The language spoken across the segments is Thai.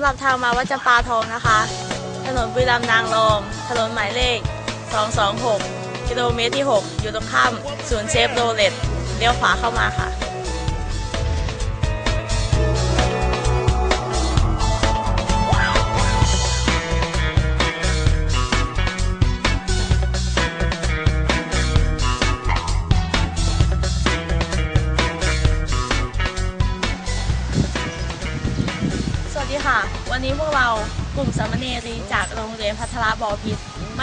สำหรับทางมาวัดจำปาทองนะคะ ถนนบุรีรัมย์นางรอง ถนนหมายเลข 226 กิโลเมตรที่ 6 อยู่ตรงข้ามศูนย์เชฟโรเลตเลี้ยวขวาเข้ามาค่ะ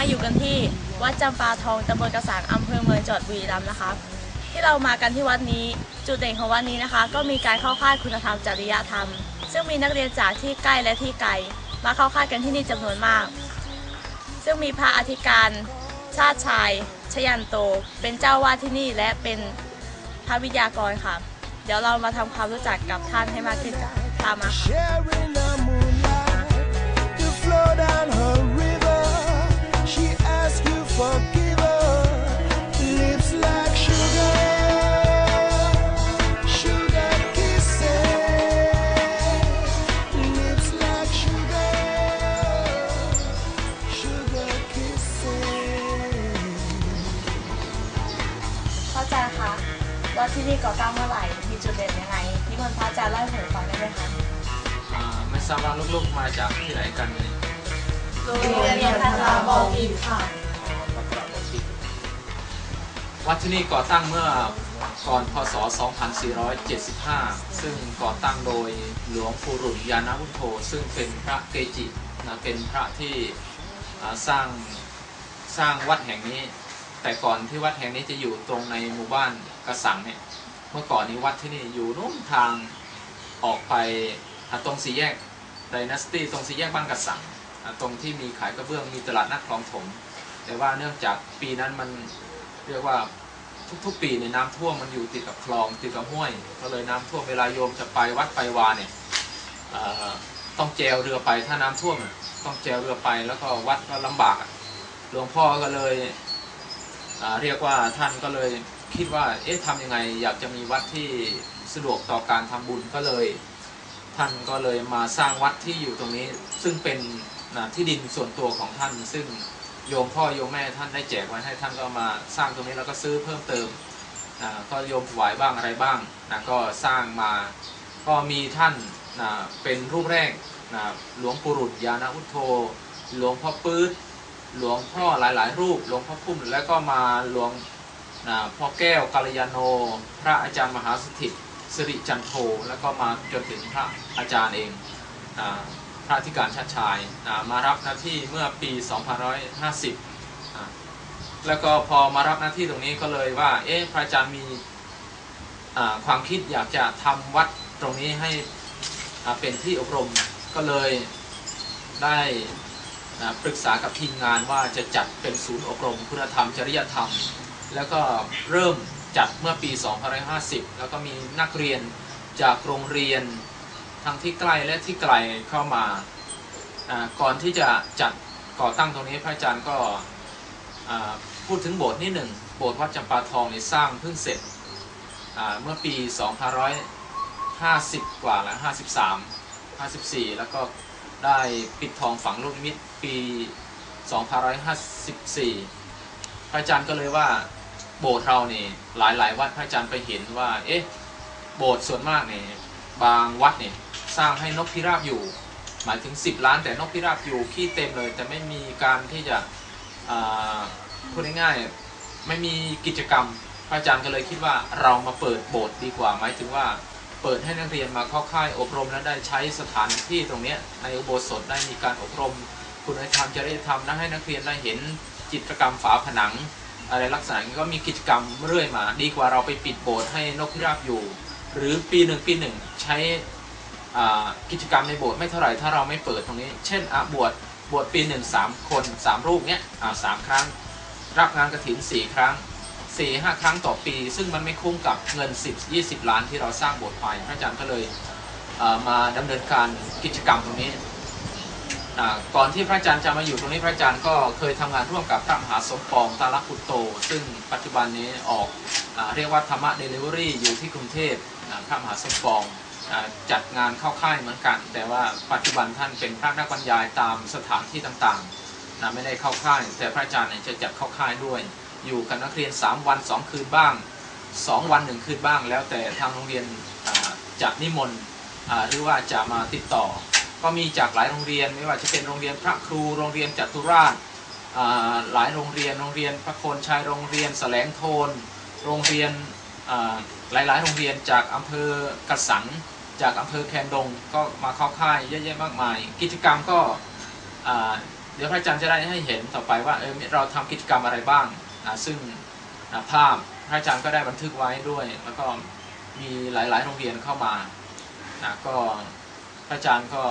มาอยู่กันที่วัดจำปาทองตำบลกระสังอำเภอเมืองจังหวัดบุรีรัมย์นะคะ ที่เรามากันที่วัดนี้จุดเด่นของวัดนี้นะคะ ก็มีการเข้าค่ายคุณธรรมจริยธรรม ซึ่งมีนักเรียนจากที่ใกล้และที่ไกลมาเข้าค่ายกันที่นี่จำนวนมาก ซึ่งมีพระอธิการชาติชายชยันโต เป็นเจ้าวาดที่นี่และเป็นพระวิทยากรค่ะ เดี๋ยวเรามาทำความรู้จักกับท่านให้มากขึ้นกันตามมาค่ะ พระอาจารย์คะวัดที่นี่ก่อตั้งเมื่อไหร่ มีจุดเด่นยังไงนิมนต์พระอาจารย์เล่าให้ผมฟังได้ไหมคะอ่าไม่ทราบว่าลูกๆมาจากที่ไหนกันเนี่ย โรงเรียนพัทราบอพิษค่ะ วัดที่นี่ก่อตั้งเมื่อก่อนพศ 2475 ซึ่งก่อตั้งโดยหลวงปู่รุ่นยานวุฒโธซึ่งเป็นพระเกจินะเป็นพระที่สร้างสร้างวัดแห่งนี้ แต่ก่อนที่วัดแห่งนี้จะอยู่ตรงในหมู่บ้านกระสังเนี่ยเมื่อก่อนนี้วัดที่นี่อยู่นู่นทางออกไปตรงสี่แยกไดนาสตี้ตรงสี่แยกบ้านกระสังตรงที่มีขายกระเบื้องมีตลาดนัดคลองถม แต่ว่าเนื่องจากปีนั้นมัน เรียกว่าทุกๆ ปีเนี่ยน้ำท่วมมันอยู่ติดกับคลองติดกับห้วย ก็เลยน้ำท่วมเวลาโยมจะไปวัดไปวาเนี่ยต้องแจวเรือไปถ้าน้ำท่วมต้องแจวเรือไปแล้วก็วัดก็ลำบากหลวงพ่อก็เลยเรียกว่าท่านก็เลยคิดว่าเอ๊ะทำยังไง อยากจะมีวัดที่สะดวกต่อการทำบุญก็เลย ท่านก็เลยมาสร้างวัดที่อยู่ตรงนี้ ซึ่งเป็นที่ดินส่วนตัวของท่านซึ่ง โยมพ่อโยมแม่ท่านได้แจกไว้ให้ท่านก็มาสร้างตรงนี้แล้วก็ซื้อเพิ่มเติมนะก็โยมถวายบ้างอะไรบ้างนะก็สร้างมาก็มีท่านนะเป็นรูปแรกนะหลวงปู่รุษยานวุฒโธ หลวงพ่อปื๊ดหลวงพ่อหลายๆ รูป หลวงพ่อพุ่มแล้วก็มาหลวงนะพ่อแก้วกัลยาโน พระอาจารย์มหาสถิตสิริจันโทแล้วก็มาจนถึงพระอาจารย์เองอา พระธิการชาติชายมารับหน้าที่เมื่อปี 2550 แล้วก็พอมารับหน้าที่ตรงนี้ก็เลยว่า เอ๊ะพระอาจารย์มีความคิดอยากจะทำวัดตรงนี้ให้เป็นที่อบรมก็เลยได้ปรึกษากับทีมงานว่าจะจัดเป็นศูนย์อบรม คุณธรรมจริยธรรม แล้วก็เริ่มจัดเมื่อปี 2550 แล้วก็มีนักเรียนจากโรงเรียน ทั้งที่ใกล้และที่ไกลเข้ามาก่อนที่จะจัดก่อตั้งตรงนี้พระอาจารย์ก็พูดถึงโบสถ์นิดหนึ่งโบสถ์วัดจำปาทองนี่สร้างเพิ่งเสร็จเมื่อปี 2550 กว่าแล้ว 53 54 แล้วก็ได้ปิดทองฝังลูกนิมิตปี 2554 พระอาจารย์ก็เลยว่าโบสถ์เรานี่หลายหลายๆวัดพระอาจารย์ไปเห็นว่าเอ๊ะโบสถ์ส่วนมากเนี่ยบางวัดเนี่ย สร้างให้นกพิราบอยู่ หมายถึง 10 ล้านแต่นกพิราบอยู่ขี้เต็มเลย แต่ไม่มีการที่จะพูดง่ายๆไม่มีกิจกรรมพระอาจารย์ก็เลยคิดว่าเรามาเปิดโบสถ์ดีกว่า หมายถึงว่าเปิดให้นักเรียนมาเข้าค่ายอบรมและได้ใช้สถานที่ตรงนี้ในอุโบสถได้มีการอบรม คุณธรรมจริยธรรมและให้นักเรียนได้เห็นจิตรกรรมฝาผนัง อะไรลักษณะนี้ก็มีกิจกรรมเรื่อยมา ดีกว่าเราไปปิดโบสถ์ให้นกพิราบอยู่ หรือปีหนึ่งปีหนึ่งใช้ กิจกรรมในโบสถ์ไม่เท่าไหร่ถ้าเราไม่เปิดตรงนี้ เช่นบวชบวชปีหนึ่งสามคนสามรูปเนี้ยสามครั้ง รับงานกระถินสี่ครั้งสี่ห้าครั้งต่อปี ซึ่งมันไม่คุ้มกับเงิน 10 20 ล้านที่เราสร้างโบสถ์ไปพระอาจารย์ก็เลยเมาดำเนินการกิจกรรมตรงนี้ก่อนที่พระอาจารย์จะมาอยู่ตรงนี้พระอาจารย์ก็เคยทำงานร่วมกับพระมหาสมปองตาลปุตโต ซึ่งปัจจุบันนี้ออกอเรียกว่าธรรมะเดลิเวอรี่อยู่ที่กรุงเทพอ่าพระมหาสมปอง จัดงานเข้าค่ายเหมือนกัน แต่ว่าปัจจุบันท่านเป็นพระนักบรรยายตามสถานที่ต่างๆนะไม่ได้เข้าค่าย แต่พระอาจารย์เนี่ยจะจัดเข้าค่ายด้วย อยู่กับนักเรียน 3 วัน 2 คืนบ้าง 2 วัน 1 คืนบ้าง แล้วแต่ทางโรงเรียนอ่าจะนิมนต์หรือว่าจะมาติดต่อ ก็มีจากหลายโรงเรียนไม่ว่าจะเป็นโรงเรียนพระครูโรงเรียนจัตุราชหลายโรงเรียนโรงเรียนพระโคนชัยโรงเรียนแสลงโทน โรงเรียนหลายๆ โรงเรียนจากอำเภอกระสัง จากอำเภอแคนดงก็มาเข้าค่ายเยอะแยะมากมาย กิจกรรมก็เดี๋ยวพระอาจารย์จะได้ให้เห็นต่อไปว่าเออเราทำกิจกรรมอะไรบ้าง ซึ่งอ่าภาพพระอาจารย์ก็ได้บันทึกไว้ด้วย แล้วก็มีหลายๆโรงเรียนเข้ามาก็พระอาจารย์ก็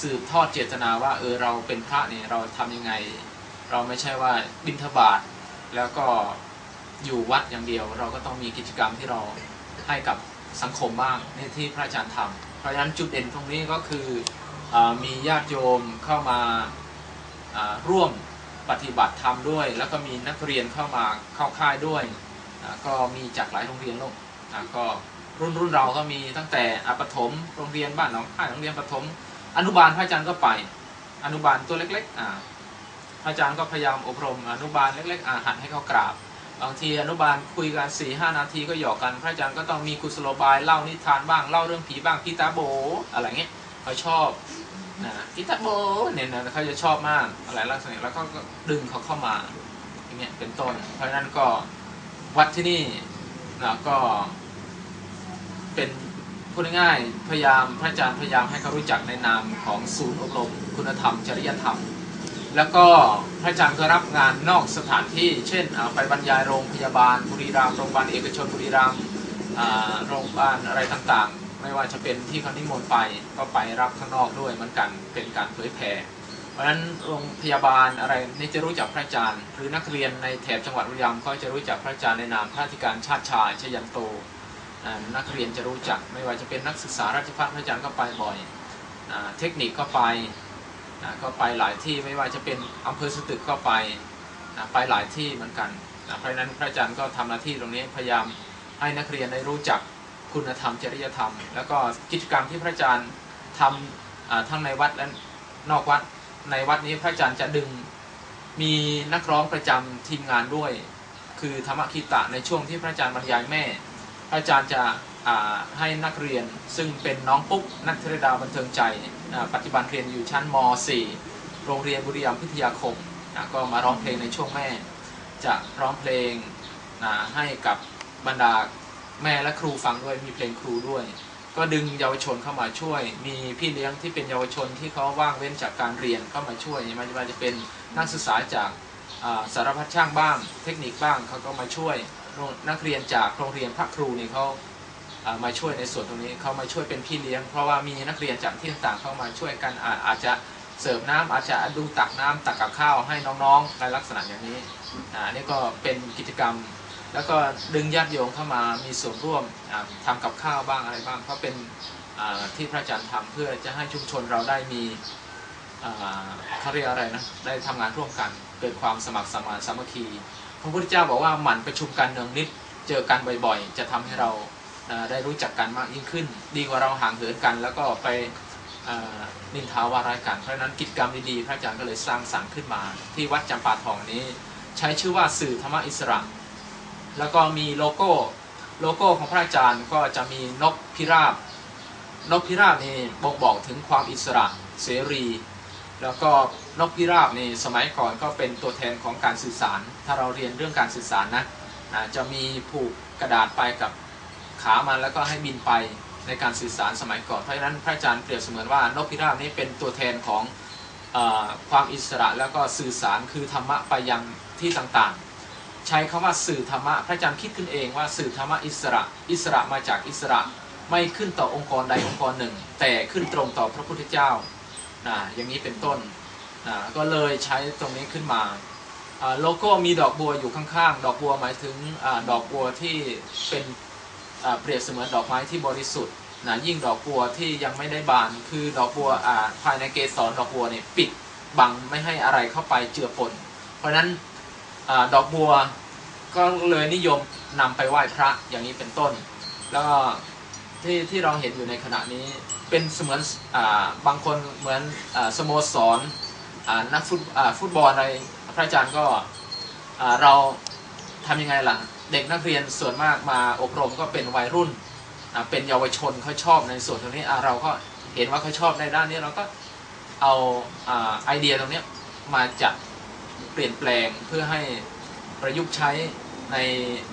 สืบทอดเจตนาว่าเออเราเป็นพระเนี่ยเราทำยังไง เราไม่ใช่ว่าบิณฑบาตแล้วก็อยู่วัดอย่างเดียว เราก็ต้องมีกิจกรรมที่เราให้กับ สังคมบ้างในที่พระอาจารย์ทำเพราะฉะนั้นจุดเด่นตรงนี้ก็คืออมีญาติโยมเข้ามาร่วมปฏิบัติธรรมด้วย แล้วก็มีนักเรียนเข้ามาเข้าค่ายด้วย ก็มีจากหลายโรงเรียนลกก็รุ่นรุ่นเราก็มีตั้งแต่อปฐมโรงเรียนบ้านหนองค่ายโรงเรียนประถม อนุบาลพระอาจารย์ก็ไป อนุบาลตัวเล็กๆพระอาจารย์ก็พยายามอบรมอนุบาลเล็กๆอาหัดให้เขากราบ บางทีอนุบาลคุยกันสี่ห้านาทีก็หยอกกัน พระอาจารย์ก็ต้องมีกุศโลบายเล่านิทานบ้างเล่าเรื่องผีบ้างพี่ตาโบอะไรเงี้ยเขาชอบนะพี่ตาโบเนี่ยนะเขาจะชอบมากอะไรลักษณะแล้วก็ดึงเขาเข้ามาอย่างเงี้ยเป็นต้น เพราะฉะนั้นก็วัดที่นี่นะก็เป็นพูดง่ายๆพยายามพระอาจารย์พยายามให้เขารู้จักในนามของศูนย์อบรมคุณธรรมจริยธรรม แล้วก็พระอาจารย์ก็รับงานนอกสถานที่ เช่นไปบรรยายโรงพยาบาลบุรีรัมย์โรงพยาบาลเอกชนบุรีรัมย์โรงพยาบาลอะไรต่างๆ ไม่ว่าจะเป็นที่เขานิมนต์ไปก็ไปรับข้างนอกด้วยเหมือนกันเป็นการเผยแผ่เพราะฉะนั้นโรงพยาบาลอะไรนี่จะรู้จักพระอาจารย์ หรือนักเรียนในแถบจังหวัดบุรีรัมย์ก็จะรู้จักพระอาจารย์ในนามพระอธิการชาติชายชยันโตนักเรียนจะรู้จักไม่ว่าจะเป็นนักศึกษาราชภัฏพระอาจารย์ก็ไปบ่อยอเทคนิคก็ไป นะก็ไปหลายที่ไม่ว่าจะเป็นอำเภอสตึกก็ไปนะไปหลายที่เหมือนกันนะเพราะฉะนั้นพระอาจารย์ก็ทำหน้าที่ตรงนี้พยายามให้นักเรียนได้รู้จักคุณธรรมจริยธรรม แล้วก็กิจกรรมที่พระอาจารย์ทำอ่าทั้งในวัดและนอกวัดในวัดนี้พระอาจารย์จะดึงมีนักร้องประจำทีมงานด้วย คือธรรมคีตะในช่วงที่พระอาจารย์บรรยายแม่ พระอาจารย์จะ ให้นักเรียนซึ่งเป็นน้องปุ๊กนักเทรดาบันเทิงใจปัจจุบันเรียนอยู่ชั้นม .4 โรงเรียนบุรีรัมย์พิทยาคมนะก็มาร้องเพลงในช่วงแม่ จะร้องเพลงนะให้กับบรรดาแม่และครูฟังด้วยมีเพลงครูด้วย ก็ดึงเยาวชนเข้ามาช่วย มีพี่เลี้ยงที่เป็นเยาวชนที่เขาว่างเว้นจากการเรียนเข้ามาช่วยมันจะเป็นนักศึกษาจากสารพัดช่างบ้าง เทคนิคบ้างเขาก็มาช่วยนักเรียนจากโรงเรียนพระครูนี่เขา มาช่วยในส่วนตรงนี้เขามาช่วยเป็นพี่เลี้ยง เพราะว่ามีนักเรียนจากที่ต่างๆเข้ามาช่วยกันอาจจะเสิร์ฟน้ำอาจจะดูตักน้ำตักกับข้าวให้น้องๆในลักษณะอย่างนี้อ่านี่ก็เป็นกิจกรรม แล้วก็ดึงญาติโยมเข้ามามีส่วนร่วมอ่าทำกับข้าวบ้างอะไรบ้างเพราะเป็นที่พระอาจารย์ทำเพื่อจะให้ชุมชนเราได้มีอ่าเขาเรียกอะไรนะได้ทำงานร่วมกันเกิดความสมัครสมานสามัคคีพระพุทธเจ้าบอกว่าหมั่นประชุมกันเนืองนิดเจอกันบ่อยๆ จะทำให้เรา ได้รู้จักกันมากยิ่งขึ้น ดีกว่าเราห่างเหินกัน แล้วก็ไปนินทาวาร้ายกัน เพราะนั้นกิจกรรมดีๆพระอาจารย์ก็เลยสร้างสรรค์ขึ้นมา ที่วัดจำปาทองนี้ ใช้ชื่อว่าสื่อธรรมอิสระ แล้วก็มีโลโก้โลโก้ของพระอาจารย์ก็จะมีนกพิราบ นกพิราบนี่บ่งบอกถึงความอิสระเสรี แล้วก็นกพิราบนี่สมัยก่อนก็เป็นตัวแทนของการสื่อสาร ถ้าเราเรียนเรื่องการสื่อสารนะจะมีผูกกระดาษไปกับ ขามันแล้วก็ให้บินไปในการสื่อสารสมัยก่อนเพราะฉะนั้นพระอาจารย์เปรียบเสมือนว่านกพิราบนี่เป็นตัวแทนของอความอิสระแล้วก็สื่อสารคือธรรมะไปยังที่ต่างๆ ใช้คำว่าสื่อธรรมะพระอาจารย์คิดขึ้นเองว่าสื่อธรรมะอิสระ อิสระมาจากอิสระไม่ขึ้นต่อองค์กรใดองค์กรหนึ่ง แต่ขึ้นตรงต่อพระพุทธเจ้านะอย่างนี้เป็นต้นนะก็เลยใช้ตรงนี้ขึ้นมาโลโก้มีดอกบัวอยู่ข้างๆ ดอกบัวหมายถึงอดอกบัวที่เป็น เปรียบเสมือนดอกไม้ที่บริสุทธิ์นะยิ่งดอกบัวที่ยังไม่ได้บาน คือดอกบัวภายในเกสรดอกบัวเนี่ยปิดบังไม่ให้อะไรเข้าไปเจือปน เพราะฉะนั้นอดอกบัวก็เลยนิยมนำไปไหว้พระอย่างนี้เป็นต้น แล้วก็ที่ที่เราเห็นอยู่ในขณะนี้เป็นเสมือนอบางคนเหมือนอสโมสรนักฟุตฟตบอลอะไรพระอาจารย์ก็เราทำยังไงล่ะ เด็กนักเรียนส่วนมากมาอบรมก็เป็นวัยรุ่น เป็นเยาวชนเขาชอบในส่วนตรงนี้เราก็เห็นว่าเขาชอบในด้านนี้เราก็เอาอไอเดียตรงนี้มาจัดเปลี่ยนแปลงเพื่อให้ประยุกต์ใช้ใน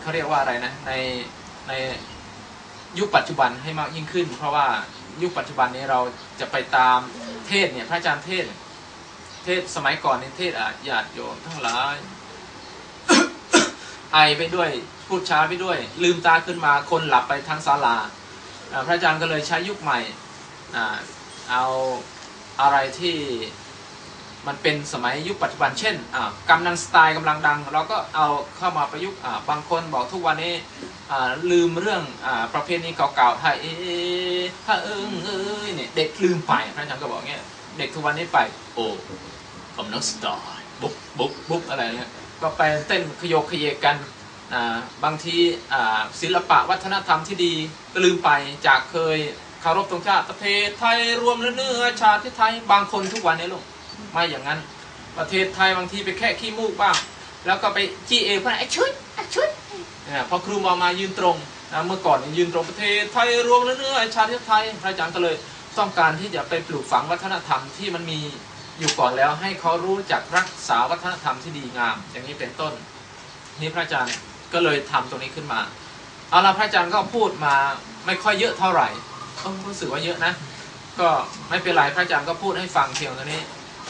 เขาเรียกว่าอะไรนะในในยุคปัจจุบันให้มากยิ่งขึ้น เพราะว่ายุคปัจจุบันนี้เราจะไปตามเทศเนี่ยพระอาจารย์เทศ เทศสมัยก่อนในเทศอะญาติโยมทั้งหลาย ไอไปด้วยพูดช้าไปด้วย ลืมตาขึ้นมาคนหลับไปทั้งศาลา พระอาจารย์ก็เลยใช้ยุคใหม่เอาอะไรที่มันเป็นสมัยยุคปัจจุบันเช่นกำนันสไตล์กำลังดัง เราก็เอาเข้ามาประยุกต์บางคนบอกทุกวันนี้ลืมเรื่องอประเพณีเก่าๆไทยเอ๊ะพระเอิงเอ้ยเนี่ยเด็กลืมไปพระอาจารย์ก็บอกเงี้ยเด็กทุกวันนี้ไปโอ้กำนักสไตล์บุ๊บบุ๊บบุ๊บอะไรเงี้ย ก็ไปเต้นขยโยกขยเยกันบางทีศิลปะวัฒนธรรมที่ดีก็ลืมไปจากเคยคารพธงชาติประเทศไทยรวมเนื้อชาติไทยบางคนทุกวันนี้ลูกไม่อย่างนั้น ประเทศไทยบางทีไปแค่ขี้มูกบ้าง แล้วก็ไปจี้เอพื่อไอ้ชุดไอ้ชุดเนี่ยพอครูมามายืนตรงนะเมื่อก่อนยืนตรงประเทศไทยรวมเนื้อชาติไทยพระอาจารย์ก็เลยต้องการที่จะไปปลูกฝังวัฒนธรรมที่มันมี อยู่ก่อนแล้วให้เขารู้จักรักษาวัฒนธรรมที่ดีงาม อย่างนี้เป็นต้น นี่พระอาจารย์ก็เลยทำตรงนี้ขึ้นมาเอาละพระอาจารย์ก็พูดมาไม่ค่อยเยอะเท่าไหร่ก็รู้สึกว่าเยอะนะ ก็ไม่เป็นไรพระอาจารย์ก็พูดให้ฟังเพียงเท่านี้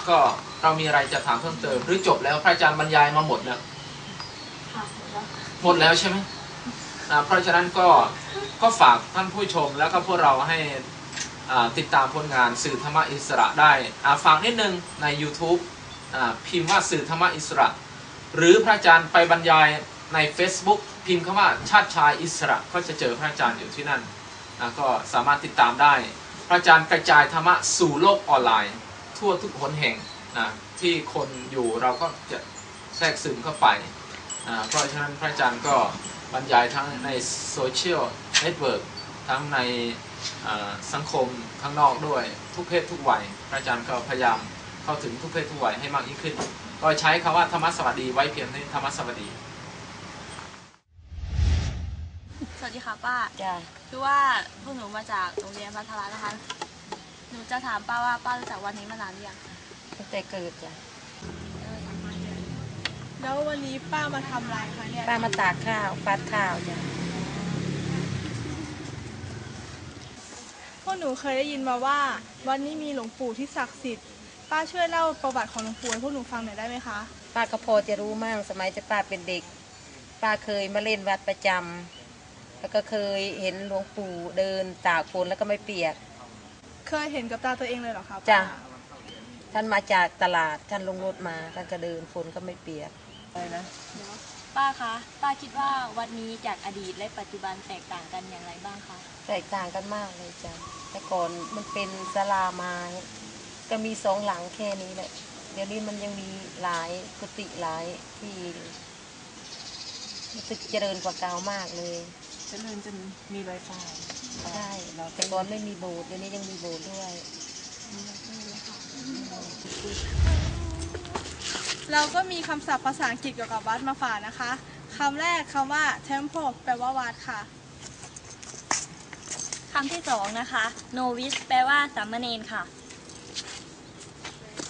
ก็เรามีอะไรจะถามเพิ่มเติม หรือจบแล้วพระอาจารย์บรรยายมาหมดแล้วค่ะแล้วหมดแล้วใช่ไหมเพราะฉะนั้นก็ก็ฝากท่านผู้ชมแล้วก็พวกเราให้ ติดตามผลงานสื่อธรรมะอิสระได้อ่าฝากนิดนึงใน YouTube พิมพ์ว่าสื่อธรรมะอิสระ หรือพระอาจารย์ไปบรรยายใน Facebook พิมพ์คำว่าชาติชายอิสระก็จะเจอพระอาจารย์อยู่ที่นั่นก็สามารถติดตามได้ พระอาจารย์กระจายธรรมะสู่โลกออนไลน์ ทั่วทุกหนแห่งนะที่คนอยู่เราก็จะแทรกซึมเข้าไปเพราะฉะนั้นพระอาจารย์ก็บรรยายทั้งในโซเชียลเน็ตเวิร์ก ทั้งในอ่าสังคมข้างนอกด้วยทุกเพศทุกวัยพระอาจารย์ก็พยายามเข้าถึงทุกเพศทุกวัยให้มากยิ่งขึ้น ก็ใช้คำว่าธรรมะสวัสดีไว้เพียงที่ธรรมะสวัสดี สวัสดีค่ะป้าจ้าคือว่าพวกหนูมาจากโรงเรียนพัทรานะคะ หนูจะถามป้าว่าป้ารู้จักวันนี้มานานหรือยังตั้งแต่เกิดจ้ะแล้ววันนี้ป้ามาทำอะไรคะเนี่ย ป้ามาตากข้าวฟัดข้าวจ้ะ พว กหนูเคยได้ยินมาว่า วันนี้มีหลวงปู่ที่ศักดิ์สิทธิ์ป้าช่วยเล่าประวัติของหลวงปู่ให้พวกหนูฟังหน่อยได้ไหมคะป้าก็พอจะรู้มั่งสมัยจะป้าเป็นเด็ก ป้าเคยมาเล่นวัดประจำแล้วก็เคยเห็นหลวงปู่เดินตากฝนแล้วก็ไม่เปียก เคยเห็นกับตาตัวเองเลยเหรอคะป้าจ้ะท่านมาจากตลาดท่านลงรถมาท่านก็เดินฝนก็ไม่เปียกอะไรนะ ป้าคะป้าคิดว่าวัดนี้จากอดีตและปัจจุบันแตกต่างกันอย่างไรบ้างคะแตกต่างกันมากเลยจ้ะแต่ก่อนมันเป็นศาลาไม้ก็มีสองหลังแค่นี้แหละเดี๋ยวนี้มันยังมีหลายกุฏิหลายที่รู้สึกเจริญกว่าเก่ามากเลยเจริญจนมีไวไฟใช่แต่ก่อนไม่มีโบสถ์เดี๋ยวนี้ยังมีโบสถ์ด้วย เราก็มีคำศัพท์ภาษาอังกฤษเกี่ยวกับวัดมาฝากนะคะคำแรกคำว่า temple แปลว่าวัดค่ะคำที่สองนะคะ novice แปลว่าสามเณรค่ะ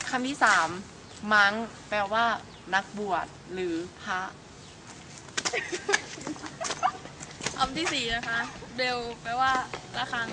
คำที่สามมังแปลว่า นักบวชหรือพระ คำที่สี่นะคะ เบล แปลว่าระฆัง